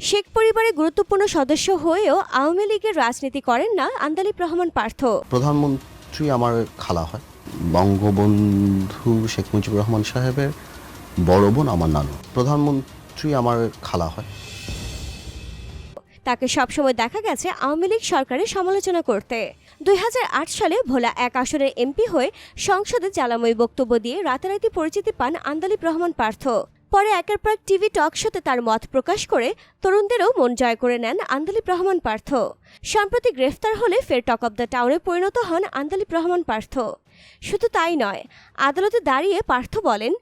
শেখ পরিবারের গুরুত্বপূর্ণ সদস্য হয়েও আওয়ামী লীগের রাজনীতি করেন না আন্দালিব রহমান পার্থ। প্রধানমন্ত্রী আমার খালা হয়। বঙ্গবন্ধু শেখ মুজিবুর রহমান সাহেবের বড় বোন আমার নানু। প্রধানমন্ত্রী আমার খালা হয়। তাকে সবসময় দেখা গেছে আওয়ামী লীগ সরকারের সমালোচনা করতে। দুই হাজার আট সালে ভোলা এক আসনের এমপি হয়ে সংসদে জ্বালাময়ী বক্তব্য দিয়ে রাতারাতি পরিচিতি পান আন্দালিব রহমান পার্থ। পরে একের পর এক টিভি টক শোতে তার মত প্রকাশ করে তরুণদেরও মন জয় করে নেন আন্দালিব রহমান পার্থ। সম্প্রতি গ্রেফতার হলে ফের টক অব দ্য টাউনে পরিণত হন আন্দালিব রহমান পার্থ। শুধু তাই নয়, আদালতে দাঁড়িয়ে পার্থ বলেন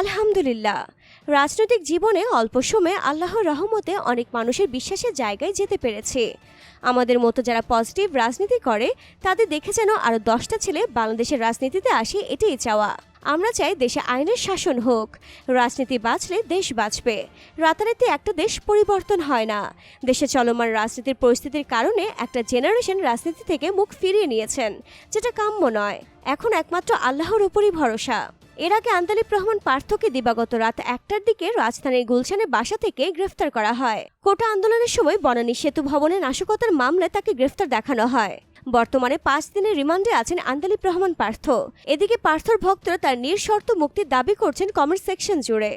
আলহামদুলিল্লাহ। রাজনৈতিক জীবনে অল্প সময়ে আল্লাহর রহমতে অনেক মানুষের বিশ্বাসের জায়গায় যেতে পেরেছে। আমাদের মতো যারা পজিটিভ রাজনীতি করে, তাদের দেখে যেন আরও দশটা ছেলে বাংলাদেশের রাজনীতিতে আসে এটাই চাওয়া। আমরা চাই দেশে আইনের শাসন হোক। রাজনীতি বাঁচলে দেশ বাঁচবে। রাতারাতি একটা দেশ পরিবর্তন হয় না। দেশে চলমান রাজনীতির পরিস্থিতির কারণে একটা জেনারেশন রাজনীতি থেকে মুখ ফিরিয়ে নিয়েছেন, যেটা কাম্য নয়। এখন একমাত্র আল্লাহর উপরই ভরসা। এর আগে আন্তালিব রহমান পার্থকে দিবাগত রাত একটার দিকে রাজধানীর গুলশানের বাসা থেকে গ্রেফতার করা হয়। কোটা আন্দোলনের সময় বনানী সেতু ভবনে নাশকতার মামলায় তাকে গ্রেফতার দেখানো হয়। বর্তমানে পাঁচ দিনের রিমান্ডে আছেন আন্দালিব রহমান পার্থ। এদিকে পার্থর ভক্তরা তার নিঃশর্ত মুক্তির দাবি করছেন কমেন্ট সেকশন জুড়ে।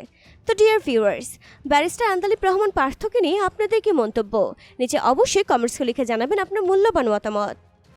তো dear viewers, barrister Andaleeb Rahman পার্থকে নিয়ে আপনাদের কি মন্তব্য? নিচে অবশ্যই কমেন্টস লিখে জানাবেন আপনার মূল্যবান মতামত।